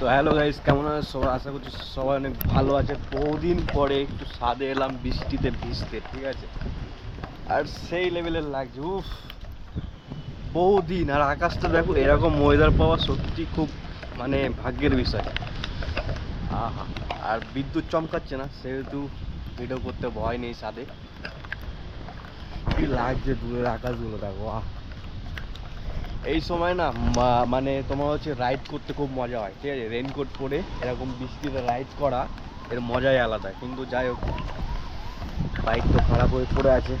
তো hello guys কেমন আছে? সবাই আশা করছি সবাই অনেক ভালো আছে। বহুদিন পরে একটু সাদে এলাম, বৃষ্টিতে ভিজতে, ঠিক আছে? আর সেই লেভেলের লাগছে, উফ। বহুদিন, আর আকাশটা দেখো, এরকম ওয়েদার পাওয়া সত্যি খুব মানে ভাগ্যের বিষয়। আহা, আর বিদ্যুৎ চমকাচ্ছে না, সেহেতু ভিডিও করতে ভয় নেই সাদে কি লাগছে দূরের আকাশগুলো, দেখো, আহ। এই সময় না মানে তোমার হচ্ছে রাইড করতে খুব মজা হয়, ঠিক আছে? রেনকোট পরে এরকম বৃষ্টিতে রাইড করা, এর মজাই আলাদা। কিন্তু যাই হোক বাইক তো খারাপ হয়ে পড়ে আছে।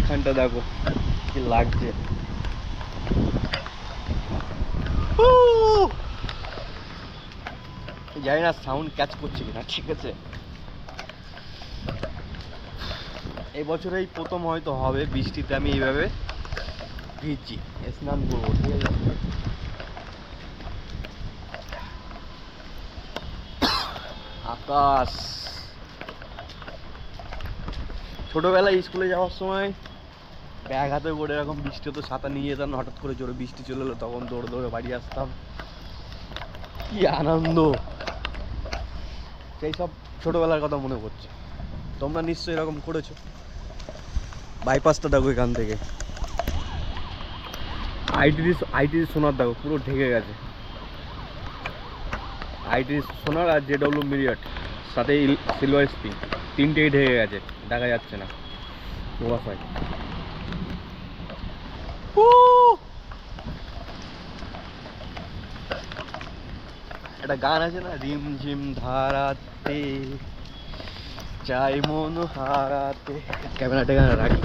এখানটা দেখো, কি লাগছে! জানি না সাউন্ড ক্যাচ করছে কিনা, ঠিক আছে? এই বছর এই প্রথম হয়তো হবে বৃষ্টিতে আমি এইভাবে ভিজছি স্নান করব ঠিক আছে আকাশ। ছোটবেলায় স্কুলে যাওয়ার সময় ব্যাগ হাতে করে এরকম বৃষ্টি হতো, ছাতা নিয়ে যেতাম, হঠাৎ করে জোরে বৃষ্টি চলে এলো, তখন দৌড়ে দৌড়ে বাড়ি আসতাম। কি আনন্দ! সেই সব ছোটবেলার কথা মনে পড়ছে। তোমরা নিশ্চয়ই এরকম করেছ। বাইপাসটা দেখো এখান থেকে। আইটিডি আইটিডি সোনার দেখো পুরো ঢেকে গেছে। আইটিডি সোনার আর জেডব্লিউ মিরিয়ট সাথে সিলভার স্প্রিং তিনটেই ঢেকে গেছে, দেখা যাচ্ছে না। কুয়াশায় একটা গান আছে না? রিম ঝিম ধারাতে, চাই মন হারাতে। ক্যামেরাটা এখানে রাখি।